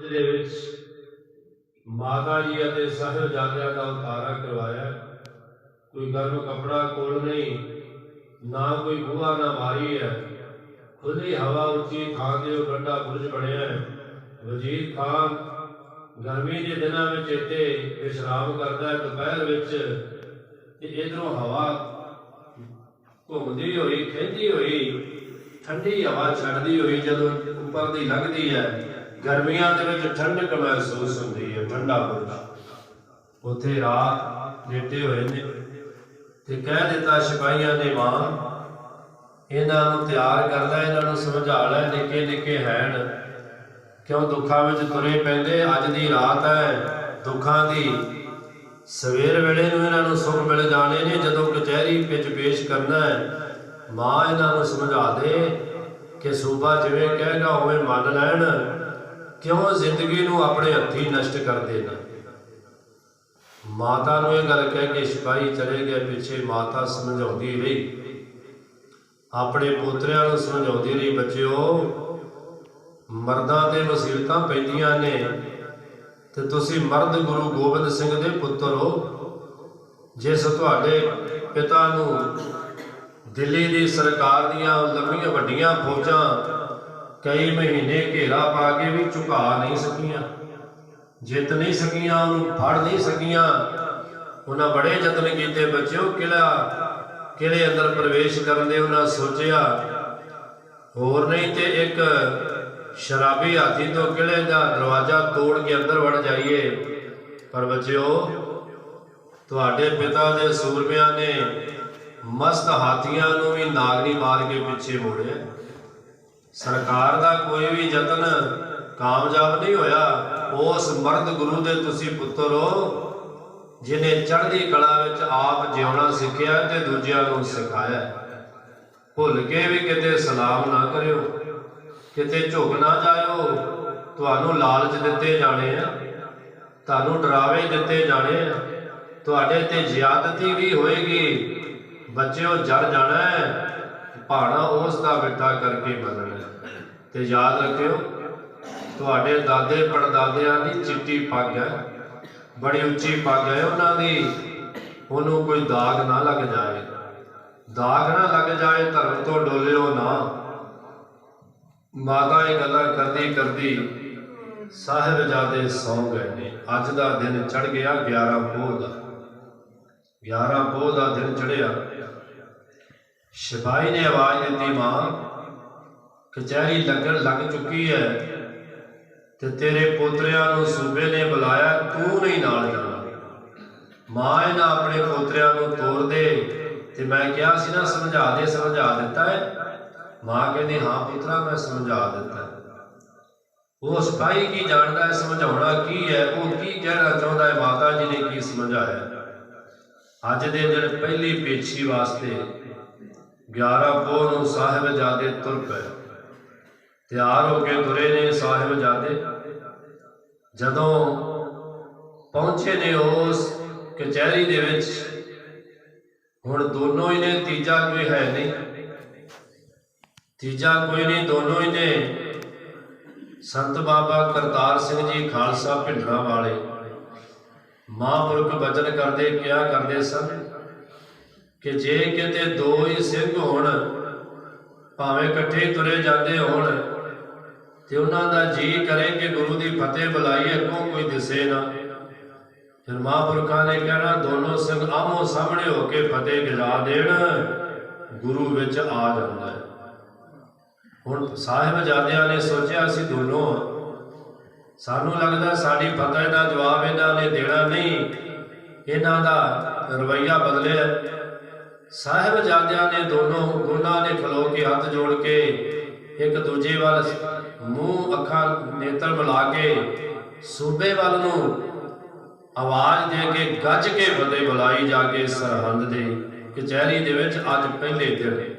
ਦੇ ਵਿੱਚ ਮਾਤਾ ਜੀ ਅਤੇ ਸਾਹਿਬਜ਼ਾਦਿਆਂ ਦਾ ਉਤਾਰਾ ਕਰਵਾਇਆ। ਕੋਈ ਗਰਮ ਕਪੜਾ ਕੋਲ ਨਹੀਂ, ਨਾ ਕੋਈ ਬੂਹਾ, ਨਾ ਮਾਰੀ ਹੈ। ਖੁੱਲੀ ਹਵਾ ਉੱਚੀ ਥਾਂ ਤੇ ਵੱਡਾ ਬੁਰਜ ਬਣਿਆ ਹੈ। ਵਜ਼ੀਰ ਖਾਨ ਗਰਮੀ ਦੇ ਦਿਨਾਂ ਵਿੱਚ ਇੱਥੇ ਵਿਸ਼ਰਾਮ ਕਰਦਾ ਹੈ। ਦੁਪਹਿਰ ਵਿੱਚ ਤੇ ਇਧਰੋਂ ਹਵਾ ਘੁੰਮਦੀ ਹੋਈ ਖਿੱਚਦੀ ਹੋਈ, ਠੰਡੀ ਹਵਾ ਛੱਡਦੀ ਹੋਈ ਜਦੋਂ ਉੱਪਰ ਦੀ ਲੰਘਦੀ ਹੈ। ਗਰਮੀਆਂ ਦੇ ਵਿੱਚ ਠੰਡਕ ਮਹਿਸੂਸ ਹੁੰਦੀ ਹੈ, ਠੰਡਾ ਬੁਰਜ ਉੱਥੇ ਰਾਤ ਲੇਟੇ ਹੋਏ ਨੇ ਤੇ ਕਹਿ ਦਿੱਤਾ, ਸਿਪਾਹੀਆਂ ਨੇ, ਮਾਂ, ਇਹਨਾਂ ਨੂੰ ਤਿਆਰ ਕਰਦਾ ਇਹਨਾਂ ਨੂੰ ਸਮਝਾ ਲੈ ਨਿੱਕੇ ਨਿੱਕੇ ਹੈਣ। ਕਿਉਂ ਦੁੱਖਾਂ ਵਿੱਚ ਤੁਰੇ ਪੈਂਦੇ? ਅੱਜ ਦੀ ਰਾਤ ਹੈ, ਦੁੱਖਾਂ ਦੀ। ਸਵੇਰ ਵੇਲੇ ਨੂੰ ਇਹਨਾਂ ਨੂੰ ਸੁੱਖ ਮਿਲ ਜਾਣੇ ਨੇ, ਜਦੋਂ ਕਚਹਿਰੀ ਵਿੱਚ ਪੇਸ਼ ਕਰਨਾ ਹੈ, ਮਾਂ ਇਹਨਾਂ ਨੂੰ ਸਮਝਾ ਦੇ ਕਿ ਸੂਬਾ ਜਿਵੇਂ ਕਹੇਗਾ, ਉਵੇਂ ਮੰਨ ਲੈਣ। ਕਿਉਂ ਜ਼ਿੰਦਗੀ ਨੂੰ ਆਪਣੇ ਹੱਥੀ ਨਸ਼ਟ ਕਰਦੇ ਨੇ? ਮਾਤਾ ਨੂੰ ਇਹ ਗੱਲ ਕਹਿ ਕੇ ਸਿਪਾਹੀ ਚਲੇ ਗਏ, ਪਿੱਛੇ ਮਾਤਾ ਸਮਝਾਉਂਦੀ ਰਹੀ। ਆਪਣੇ ਪੋਤਰਿਆਂ ਨੂੰ ਸਮਝਾਉਂਦੀ ਰਹੀ, ਬੱਚਿਓ, ਮਰਦਾਂ ਤੇ ਮੁਸੀਬਤਾਂ ਪੈਂਦੀਆਂ ਨੇ ਤੇ ਤੁਸੀਂ ਮਰਦ ਗੁਰੂ ਗੋਬਿੰਦ ਸਿੰਘ ਦੇ ਪੁੱਤਰ ਹੋ। ਜਿਸ ਤੁਹਾਡੇ ਪਿਤਾ ਨੂੰ ਦਿੱਲੀ ਦੀ ਸਰਕਾਰ ਦੀਆਂ ਲੰਮੀਆਂ ਵੱਡੀਆਂ ਫੌਜਾਂ ਕਈ ਮਹੀਨੇ ਘੇਰਾ ਪਾ ਕੇ ਵੀ ਝੁਕਾ ਨਹੀਂ ਸਕੀਆਂ। ਜਿੱਤ ਨਹੀਂ ਸਕੀਆਂ, ਉਹਨੂੰ ਫੜ ਨਹੀਂ ਸਕੀਆਂ। ਉਹਨਾਂ ਬੜੇ ਯਤਨ ਕੀਤੇ, ਬੱਚਿਓ ਕਿਲਾ ਕਿਲੇ ਅੰਦਰ ਪ੍ਰਵੇਸ਼ ਕਰਨ ਦੇ ਉਹਨਾਂ ਸੋਚਿਆ। ਹੋਰ ਨਹੀਂ ਤੇ ਇੱਕ ਸ਼ਰਾਬੀ ਹਾਥੀ ਤੋਂ ਕਿਲੇ ਦਾ ਦਰਵਾਜ਼ਾ ਤੋੜ ਕੇ ਅੰਦਰ ਵੜ ਜਾਈਏ। ਪਰ ਬੱਚਿਓ, ਤੁਹਾਡੇ ਪਿਤਾ ਦੇ ਸੂਰਮਿਆਂ ਨੇ ਮਸਤ ਹਾਥੀਆਂ ਨੂੰ ਵੀ ਨਾਗਰੀ ਮਾਰ ਕੇ ਪਿੱਛੇ ਮੋੜਿਆ। ਸਰਕਾਰ ਦਾ ਕੋਈ ਵੀ ਯਤਨ ਕਾਮਯਾਬ ਨਹੀਂ ਹੋਇਆ, ਉਸ ਮਰਦ ਗੁਰੂ ਦੇ ਤੁਸੀਂ ਪੁੱਤਰ ਹੋ ਜਿਨੇ ਚੜ੍ਹਦੀ ਕਲਾ ਵਿੱਚ ਆਪ ਜਿਉਣਾ ਸਿੱਖਿਆ ਤੇ ਦੂਜਿਆਂ ਨੂੰ ਸਿਖਾਇਆ। ਭੁੱਲ ਕੇ ਵੀ ਕਿਤੇ ਸਲਾਮ ਨਾ ਕਰਿਓ, ਕਿਤੇ ਝੁਕ ਨਾ ਜਾਇਓ, ਤੁਹਾਨੂੰ ਲਾਲਚ ਦਿੱਤੇ ਜਾਣੇ ਆ, ਤੁਹਾਨੂੰ ਡਰਾਵੇ ਦਿੱਤੇ ਜਾਣੇ ਆ। ਤੁਹਾਡੇ ਤੇ ਜ਼ਿਆਦਤੀ ਵੀ ਹੋਏਗੀ, ਬੱਚਿਓ ਜੜ ਜਾਣਾ ਹੈ। ਭਾਣਾ ਉਸ ਦਾ ਬਿੱਟਾ ਕਰਕੇ ਮੰਨਣਾ ਹੈ। ਤੇ ਯਾਦ ਰੱਖਿਓ, ਤੁਹਾਡੇ ਦਾਦੇ ਪੜਦਾਦਿਆਂ ਦੀ ਚਿੱਟੀ ਪੱਗ ਹੈ, ਬੜੀ ਉੱਚੀ ਪੱਗ ਹੈ ਉਹਨਾਂ ਦੀ। ਉਹਨੂੰ ਕੋਈ ਦਾਗ ਨਾ ਲੱਗ ਜਾਏ। ਦਾਗ ਨਾ ਲੱਗ ਜਾਏ, ਧਰਮ ਤੋਂ ਡੋਲਿਓ ਨਾ। ਮਾਤਾ ਇਹ ਗੱਲਾਂ ਕਰਦੀ ਕਰਦੀ ਸਾਹਿਬਜ਼ਾਦੇ ਸੌ ਗਏ ਨੇ। ਅੱਜ ਦਾ ਦਿਨ ਚੜ ਗਿਆ 11 ਪੋਹ ਦਾ। 11 ਪੋਹ ਦਾ ਦਿਨ ਚੜਿਆ ਸਿਪਾਹੀ ਨੇ ਆਵਾਜ਼ ਦਿੱਤੀ, ਮਾਂ, ਕਚਹਿਰੀ ਲੱਗਣ ਲੱਗ ਚੁੱਕੀ ਹੈ ਤੇ ਤੇਰੇ ਪੋਤਰਿਆਂ ਨੂੰ ਸੂਬੇ ਨੇ ਬੁਲਾਇਆ, ਤੂੰ ਨਹੀਂ ਨਾਲ ਜਾਣਾ। ਮਾਂ, ਇਹਨਾਂ ਆਪਣੇ ਪੋਤਰਿਆਂ ਨੂੰ ਤੋਰ ਦੇ ਤੇ ਮੈਂ ਕਿਹਾ ਸੀ ਨਾ, ਸਮਝਾ ਦੇ, ਸਮਝਾ ਦਿੱਤਾ ਹੈ? ਮਾਂ ਕਹਿੰਦੀ, ਹਾਂ ਪੁੱਤਰਾ, ਮੈਂ ਸਮਝਾ ਦਿੱਤਾ ਉਹ ਸਿਪਾਹੀ ਕੀ ਜਾਣਦਾ ਹੈ, ਸਮਝਾਉਣਾ ਕੀ ਹੈ? ਉਹ ਕੀ ਕਹਿਣਾ ਚਾਹੁੰਦਾ ਹੈ? ਮਾਤਾ ਜੀ ਨੇ ਕੀ ਸਮਝਾਇਆ? ਅੱਜ ਦੇ ਦਿਨ ਪਹਿਲੀ ਪੇਛੀ ਵਾਸਤੇ 11 ਪੋਹ ਨੂੰ ਸਾਹਿਬਜ਼ਾਦੇ ਤੁਰ ਪਏ। ਤਿਆਰ ਹੋ ਕੇ ਤੁਰੇ ਨੇ ਸਾਹਿਬਜ਼ਾਦੇ ਜਦੋਂ। ਪਹੁੰਚੇ ਨੇ ਉਸ ਕਚਹਿਰੀ ਦੇ ਵਿੱਚ, ਹੁਣ ਦੋਨੋਂ ਹੀ ਨੇ, ਤੀਜਾ ਕੋਈ ਹੈ ਨਹੀਂ। ਤੀਜਾ ਕੋਈ ਨਹੀਂ, ਦੋਨੋਂ ਹੀ ਨੇ। ਸੰਤ ਬਾਬਾ ਕਰਤਾਰ ਸਿੰਘ ਜੀ ਖਾਲਸਾ ਭਿੰਡਰਾਂ ਵਾਲੇ ਮਹਾਂਪੁਰਖ ਬਚਨ ਕਰਦੇ ਕਿਹਾ ਕਰਦੇ ਸਨ? ਕਿ ਜੇ ਕਿਤੇ ਦੋ ਹੀ ਸਿੰਘ ਹੋਣ, ਭਾਵੇਂ ਇਕੱਠੇ ਤੁਰੇ ਜਾਂਦੇ ਹੋਣ, ਤੇ ਉਹਨਾਂ ਦਾ ਜੀ ਕਰੇ ਕਿ ਗੁਰੂ ਦੀ ਫਤਿਹ ਬੁਲਾਈ, ਅੱਗੋਂ ਕੋਈ ਦਿਸੇ ਨਾ। ਫਿਰ ਮਹਾਂਪੁਰਖਾਂ ਨੇ ਕਹਿਣਾ, ਦੋਨੋਂ ਸਿੰਘ ਆਮੋ ਸਾਹਮਣੇ ਹੋ ਕੇ ਫਤਿਹ ਗਿਲਾ ਦੇਣ, ਗੁਰੂ ਵਿੱਚ ਆ ਜਾਂਦਾ ਹੈ। ਹੁਣ ਸਾਹਿਬਜ਼ਾਦਿਆਂ ਨੇ ਸੋਚਿਆ, ਅਸੀਂ ਦੋਨੋਂ ਸਾਨੂੰ ਲੱਗਦਾ ਸਾਡੀ ਫਤਿਹ ਦਾ ਜਵਾਬ ਇਹਨਾਂ ਨੇ ਦੇਣਾ ਨਹੀਂ। ਇਹਨਾਂ ਦਾ ਰਵਈਆ ਬਦਲਿਆ। ਸਾਹਿਬਜ਼ਾਦਿਆਂ ਨੇ ਦੋਨੋਂ ਦੋਨਾਂ ਨੇ ਖਲੋ ਕੇ ਹੱਥ ਜੋੜ ਕੇ ਇੱਕ ਦੂਜੇ ਵੱਲ ਮੂੰਹ ਅੱਖਾਂ ਨੇਤਰ ਮਿਲਾ ਕੇ ਸੂਬੇ ਵੱਲ ਨੂੰ ਆਵਾਜ਼ ਦੇ ਕੇ ਗੱਜ ਕੇ ਫਤਿਹ ਬੁਲਾਈ ਜਾ ਕੇ ਸਰਹੰਦ ਦੇ ਕਚਹਿਰੀ ਦੇ ਵਿੱਚ ਅੱਜ ਪਹਿਲੇ ਦਿਨ।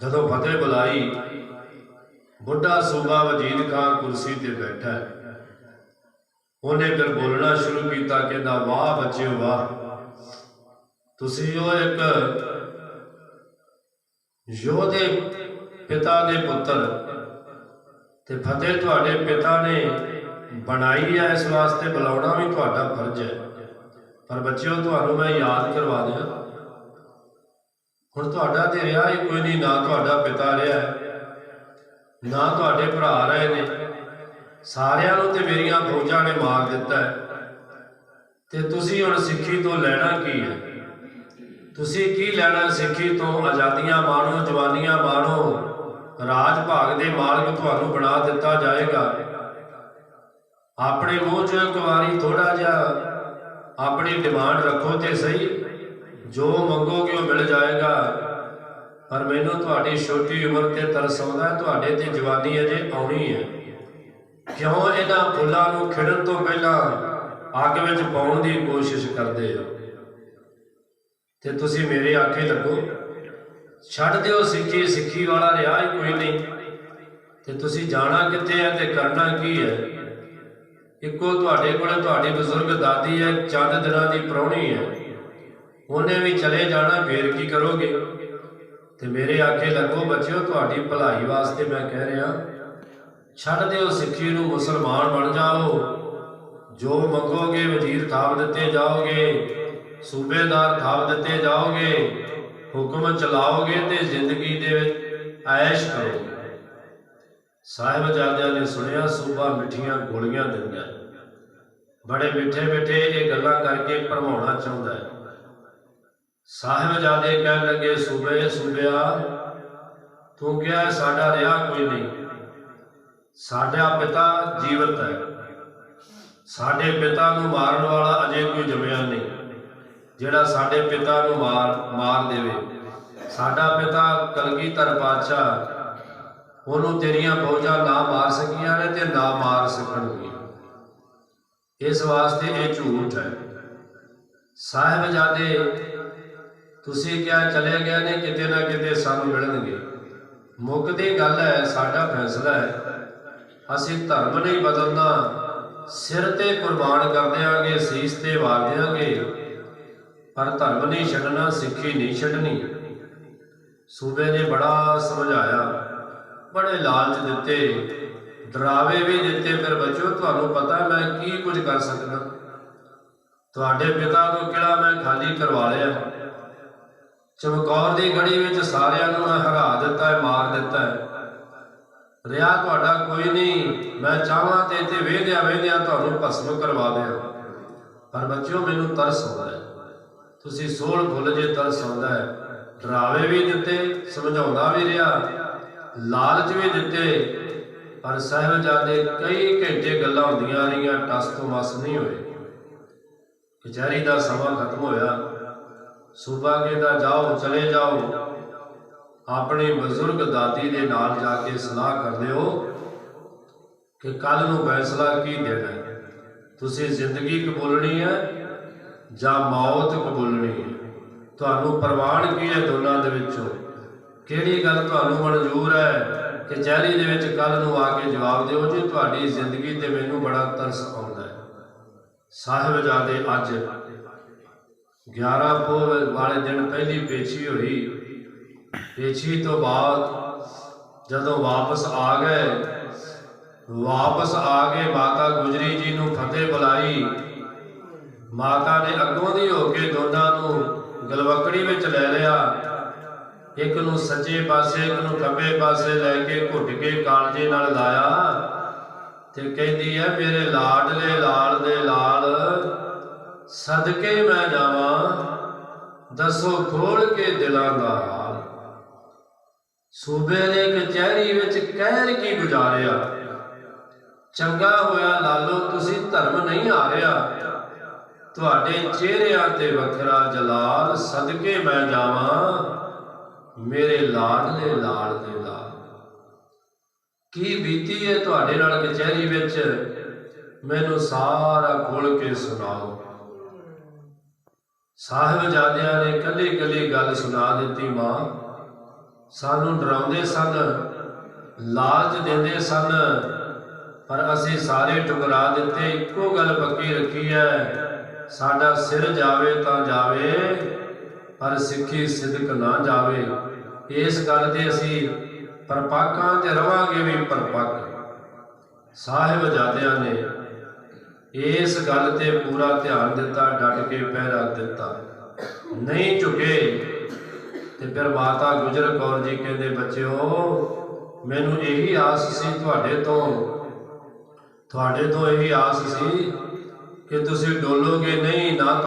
ਜਦੋਂ ਫਤਿਹ ਬੁਲਾਈ, ਬੁੱਢਾ ਸੂਬਾ ਵਜੀਦ ਖਾਨ ਕੁਰਸੀ ਤੇ ਬੈਠਾ। ਉਹਨੇ ਫਿਰ ਬੋਲਣਾ ਸ਼ੁਰੂ ਕੀਤਾ, ਕਹਿੰਦਾ, ਵਾਹ ਬੱਚਿਓ, ਵਾਹ। ਤੁਸੀਂ ਉਹ ਇੱਕ ਯੋਧੇ ਪਿਤਾ ਦੇ ਪੁੱਤਰ ਤੇ ਫਤਿਹ ਤੁਹਾਡੇ ਪਿਤਾ ਨੇ ਬਣਾਈ ਹੈ ਇਸ ਵਾਸਤੇ ਬੁਲਾਉਣਾ ਵੀ ਤੁਹਾਡਾ ਫਰਜ਼ ਹੈ। ਪਰ ਬੱਚਿਓ, ਤੁਹਾਨੂੰ ਮੈਂ ਯਾਦ ਕਰਵਾ ਦਿਆਂ। ਹੁਣ ਤੁਹਾਡਾ ਤੇ ਰਿਹਾ ਹੀ ਕੋਈ ਨਹੀਂ, ਨਾ ਤੁਹਾਡਾ ਪਿਤਾ ਰਿਹਾ। ਨਾ ਤੁਹਾਡੇ ਭਰਾ ਰਹੇ ਨੇ। ਸਾਰਿਆਂ ਨੂੰ ਤੇ ਮੇਰੀਆਂ ਫੌਜਾਂ ਨੇ ਮਾਰ ਦਿੱਤਾ। ਹੈ ਤੇ ਤੁਸੀਂ ਹੁਣ ਸਿੱਖੀ ਤੋਂ ਲੈਣਾ ਕੀ ਹੈ? ਤੁਸੀਂ ਕੀ ਲੈਣਾ ਸਿੱਖੀ ਤੋਂ ਆਜ਼ਾਦੀਆਂ ਮਾਣੋ ਜਵਾਨੀਆਂ ਮਾਣੋ ਰਾਜ ਭਾਗ ਦੇ ਮਾਲਕ ਤੁਹਾਨੂੰ ਬਣਾ ਦਿੱਤਾ ਜਾਏਗਾ। ਆਪਣੇ ਮੂੰਹ 'ਚ ਇੱਕ ਵਾਰੀ ਥੋੜਾ ਜਿਹਾ ਆਪਣੀ ਡਿਮਾਂਡ ਰੱਖੋ ਤੇ ਸਹੀ। ਜੋ ਮੰਗੋਗੇ ਉਹ ਮਿਲ ਜਾਏਗਾ। ਪਰ ਮੈਨੂੰ ਤੁਹਾਡੀ ਛੋਟੀ ਉਮਰ ਤੇ ਤਰਸ ਆਉਂਦਾ, ਤੁਹਾਡੇ ਤੇ ਜਵਾਨੀ ਅਜੇ ਆਉਣੀ ਹੈ। ਕਿਉਂ ਇਹਨਾਂ ਫੁੱਲਾਂ ਨੂੰ ਖਿੜਨ ਤੋਂ ਪਹਿਲਾਂ ਅੱਗ ਵਿੱਚ ਪਾਉਣ ਦੀ ਕੋਸ਼ਿਸ਼ ਕਰਦੇ ਹੋ? ਤੇ ਤੁਸੀਂ ਮੇਰੇ ਆਖੇ ਲੱਗੋ, ਛੱਡ ਦਿਓ ਸਿੱਖੀ ਸਿੱਖੀ ਵਾਲਾ ਰਿਹਾ ਹੀ ਕੋਈ ਨਹੀਂ। ਤੇ ਤੁਸੀਂ ਜਾਣਾ ਕਿੱਥੇ ਹੈ ਤੇ ਕਰਨਾ ਕੀ ਹੈ? ਇੱਕੋ ਤੁਹਾਡੇ ਕੋਲ ਤੁਹਾਡੀ ਬਜ਼ੁਰਗ ਦਾਦੀ ਹੈ, ਚੰਦ ਦਿਨਾਂ ਦੀ ਪ੍ਰਾਹੁਣੀ ਹੈ। ਉਹਨੇ ਵੀ ਚਲੇ ਜਾਣਾ, ਫੇਰ ਕੀ ਕਰੋਗੇ? ਤੇ ਮੇਰੇ ਆਖੇ ਲੱਗੋ, ਬੱਚਿਓ, ਤੁਹਾਡੀ ਭਲਾਈ ਵਾਸਤੇ ਮੈਂ ਕਹਿ ਰਿਹਾ, ਛੱਡ ਦਿਓ ਸਿੱਖੀ ਨੂੰ, ਮੁਸਲਮਾਨ ਬਣ ਜਾਓ। ਜੋ ਮੰਗੋਗੇ, ਵਜ਼ੀਰ ਥਾਪ ਦਿੱਤੇ ਜਾਓਗੇ। ਸੂਬੇਦਾਰ ਥਾਪ ਦਿੱਤੇ ਜਾਓਗੇ, ਹੁਕਮ ਚਲਾਓਗੇ ਤੇ ਜ਼ਿੰਦਗੀ ਦੇ ਵਿੱਚ ਐਸ਼ ਕਰੋਗੇ। ਸਾਹਿਬਜ਼ਾਦਿਆਂ ਨੇ ਸੁਣਿਆ, ਸੂਬਾ ਮਿੱਠੀਆਂ ਗੋਲੀਆਂ ਦਿੰਦਾ ਬੜੇ ਮਿੱਠੇ ਮਿੱਠੇ ਇਹ ਗੱਲਾਂ ਕਰਕੇ ਭਰਮਾਉਣਾ ਚਾਹੁੰਦਾ ਹੈ। ਸਾਹਿਬਜ਼ਾਦੇ ਕਹਿਣ ਲੱਗੇ, ਸੂਬੇ, ਸੂਬਿਆ, ਤੂੰ ਕਿਹਾ ਸਾਡਾ ਰਿਹਾ ਕੋਈ ਨਹੀਂ। ਸਾਡਾ ਪਿਤਾ ਜੀਵਤ ਹੈ। ਸਾਡੇ ਪਿਤਾ ਨੂੰ ਮਾਰਨ ਵਾਲਾ ਅਜੇ ਕੋਈ ਜੰਮਿਆ ਨਹੀਂ। ਜਿਹੜਾ ਸਾਡੇ ਪਿਤਾ ਨੂੰ ਮਾਰ ਮਾਰ ਦੇਵੇ। ਸਾਡਾ ਪਿਤਾ ਕਲਗੀਧਰ ਪਾਤਸ਼ਾਹ, ਉਹਨੂੰ ਤੇਰੀਆਂ ਫੌਜਾਂ ਨਾ ਮਾਰ ਸਕੀਆਂ ਨੇ ਤੇ ਨਾ ਮਾਰ ਸਕਣਗੀਆਂ। ਇਸ ਵਾਸਤੇ ਇਹ ਝੂਠ ਹੈ। ਸਾਹਿਬਜ਼ਾਦੇ, ਤੁਸੀਂ ਕਿਹਾ ਚਲੇ ਗਏ ਨੇ, ਕਿਤੇ ਨਾ ਕਿਤੇ ਸਾਨੂੰ ਮਿਲਣਗੇ। ਮੁੱਕਦੀ ਗੱਲ ਹੈ, ਸਾਡਾ ਫੈਸਲਾ ਹੈ। ਅਸੀਂ ਧਰਮ ਨਹੀਂ ਬਦਲਣਾ। ਸਿਰ ਤੇ ਕੁਰਬਾਨ ਕਰ ਦਿਆਂਗੇ, ਸੀਸ ਤੇ ਵਾਰ ਦਿਆਂਗੇ। ਪਰ ਧਰਮ ਨਹੀਂ ਛੱਡਣਾ, ਸਿੱਖੀ ਨਹੀਂ ਛੱਡਣੀ। ਸੂਬੇ ਨੇ ਬੜਾ ਸਮਝਾਇਆ। ਬੜੇ ਲਾਲਚ ਦਿੱਤੇ। ਡਰਾਵੇ ਵੀ ਦਿੱਤੇ। ਫਿਰ ਬੱਚੋ ਤੁਹਾਨੂੰ ਪਤਾ ਮੈਂ ਕੀ ਕੁਝ ਕਰ ਸਕਦਾ? ਤੁਹਾਡੇ ਪਿਤਾ ਤੋਂ ਕਿਹੜਾ ਮੈਂ ਖਾਲੀ ਕਰਵਾ ਲਿਆ? ਚਮਕੌਰ ਦੀ ਗੜੀ ਵਿੱਚ ਸਾਰਿਆਂ ਨੂੰ ਮੈਂ ਹਰਾ ਦਿੱਤਾ ਹੈ, ਮਾਰ ਦਿੱਤਾ ਹੈ। ਰਿਆ ਤੁਹਾਡਾ ਕੋਈ ਨਹੀਂ। ਮੈਂ ਚਾਹਾਂ ਤੇ ਇੱਥੇ ਵੇਧਿਆ ਵੇਧਿਆ ਤੁਹਾਨੂੰ ਭਸਮ ਕਰਵਾ ਦਿਆਂ। ਪਰ ਬੱਚਿਓ, ਮੈਨੂੰ ਤਰਸ ਆਉਂਦਾ ਹੈ। ਤੁਸੀਂ ਸੋਲ ਫੁੱਲ ਜੇ ਤਰਸ ਆਉਂਦਾ ਹੈ, ਡਰਾਵੇ ਵੀ ਦਿੱਤੇ, ਸਮਝਾਉਂਦਾ ਵੀ ਰਿਹਾ, ਲਾਲਚ ਵੀ ਦਿੱਤੇ, ਪਰ ਸਾਹਿਬਜ਼ਾਦੇ ਕਈ ਘੰਟੇ ਗੱਲਾਂ ਹੁੰਦੀਆਂ ਰਹੀਆਂ, ਟਸ ਤੋਂ ਮਸ ਨਹੀਂ ਹੋਏ। ਕਚਹਿਰੀ ਦਾ ਸਮਾਂ ਖਤਮ ਹੋਇਆ। ਸੂਬਾ ਕਹਿੰਦਾ, ਜਾਓ, ਚਲੇ ਜਾਓ। ਆਪਣੇ ਬਜ਼ੁਰਗ ਦਾਦੀ ਦੇ ਨਾਲ ਜਾ ਕੇ ਸਲਾਹ ਕਰ ਲਿਓ ਕਿ ਕੱਲ ਨੂੰ ਫੈਸਲਾ ਕੀ ਦੇਣਾ ਤੁਸੀਂ ਜ਼ਿੰਦਗੀ ਕਬੂਲਣੀ ਹੈ ਜਾਂ ਮੌਤ ਕਬੂਲਣੀ ਤੁਹਾਨੂੰ ਪ੍ਰਵਾਨ ਕੀ ਹੈ ਦੋਨਾਂ ਦੇ ਵਿੱਚੋਂ? ਕਿਹੜੀ ਗੱਲ ਤੁਹਾਨੂੰ ਮਨਜ਼ੂਰ ਹੈ ਕਚਹਿਰੀ ਦੇ ਵਿੱਚ ਕੱਲ ਨੂੰ ਆ ਕੇ ਜਵਾਬ ਦਿਓ ਜੀ? ਤੁਹਾਡੀ ਜ਼ਿੰਦਗੀ ਤੇ ਮੈਨੂੰ ਬੜਾ ਤਰਸ ਆਉਂਦਾ ਹੈ। ਸਾਹਿਬਜ਼ਾਦੇ ਅੱਜ 11 ਪੋਹ ਵਾਲੇ ਦਿਨ ਪਹਿਲੀ ਪੇਸ਼ੀ ਹੋਈ। ਪੇਸ਼ੀ ਤੋਂ ਬਾਅਦ ਜਦੋਂ ਵਾਪਸ ਆ ਗਏ, ਵਾਪਸ ਆ ਕੇ ਮਾਤਾ ਗੁਜਰੀ ਜੀ ਨੂੰ ਫਤਿਹ ਬੁਲਾਈ। ਮਾਤਾ ਨੇ ਅੱਗੋਂ ਦੀ ਹੋ ਕੇ ਦੋਨਾਂ ਨੂੰ ਗਲਵਕੜੀ ਵਿੱਚ ਲੈ ਲਿਆ। ਇੱਕ ਨੂੰ ਸੱਜੇ ਪਾਸੇ, ਇੱਕ ਨੂੰ ਖੱਬੇ ਪਾਸੇ ਲੈ ਕੇ ਘੁੱਟ ਕੇ ਕਾਲਜੇ ਨਾਲ ਲਾਇਆ ਤੇ ਕਹਿੰਦੀ ਹੈ, ਮੇਰੇ ਲਾਡਲੇ ਲਾਲ ਦੇ ਲਾਲ, ਸਦਕੇ ਮੈਂ ਜਾਵਾਂ, ਦੱਸੋ ਖੋਲ ਕੇ ਦਿਲਾਂ ਦਾ ਹਾਲ। ਸੂਬੇ ਨੇ ਕਚਹਿਰੀ ਵਿੱਚ ਕਹਿਰ ਕੀ ਗੁਜ਼ਾਰਿਆ? ਚੰਗਾ ਹੋਇਆ ਲਾਲੋ, ਤੁਸੀਂ ਧਰਮ ਨਹੀਂ ਆ ਰਿਹਾ ਤੁਹਾਡੇ ਚਿਹਰਿਆਂ ਤੇ ਵੱਖਰਾ ਜਲਾਲ, ਸਦਕੇ ਮੈਂ ਜਾਵਾਂ, ਮੇਰੇ ਲਾਡਲੇ ਲਾਲ ਦੇ ਲਾਲ। ਕੀ ਬੀਤੀ ਹੈ ਤੁਹਾਡੇ ਨਾਲ ਕਚਹਿਰੀ ਵਿੱਚ? ਮੈਨੂੰ ਸਾਰਾ ਖੋਲ ਕੇ ਸੁਣਾਓ। ਸਾਹਿਬਜ਼ਾਦਿਆਂ ਨੇ ਕੱਲੀ ਕੱਲੀ ਗੱਲ ਸੁਣਾ ਦਿੱਤੀ, ਮਾਂ। ਸਾਨੂੰ ਡਰਾਉਂਦੇ ਸਨ, ਲਾਲਚ ਦਿੰਦੇ ਸਨ, ਪਰ ਅਸੀਂ ਸਾਰੇ ਠੁਕਰਾ ਦਿੱਤੇ, ਇੱਕੋ ਗੱਲ ਪੱਕੀ ਰੱਖੀ ਹੈ। ਸਾਡਾ ਸਿਰ ਜਾਵੇ ਤਾਂ ਜਾਵੇ, ਪਰ ਸਿੱਖੀ ਸਿਦਕ ਨਾ ਜਾਵੇ। ਇਸ ਗੱਲ ਤੇ ਅਸੀਂ ਪਰਪਾਕਾਂ ਤੇ ਰਵਾਂਗੇ ਵੀ ਪਰਪੱਕ। ਸਾਹਿਬਜ਼ਾਦਿਆਂ ਨੇ ਇਸ ਗੱਲ ਤੇ ਪੂਰਾ ਧਿਆਨ ਦਿੱਤਾ, ਡਟ ਕੇ ਪਹਿਰਾ ਦਿੱਤਾ। ਨਹੀਂ ਝੁਕੇ ਤੇ ਫਿਰ ਮਾਤਾ ਗੁਜਰ ਕੌਰ ਜੀ ਕਹਿੰਦੇ, ਬੱਚਿਓ, ਮੈਨੂੰ ਇਹੀ ਆਸ ਸੀ ਤੁਹਾਡੇ ਤੋਂ। ਤੁਹਾਡੇ ਤੋਂ ਇਹੀ ਆਸ ਸੀ ਕਿ ਤੁਸੀਂ ਡੋਲੋਗੇ ਨਹੀਂ ਨਾ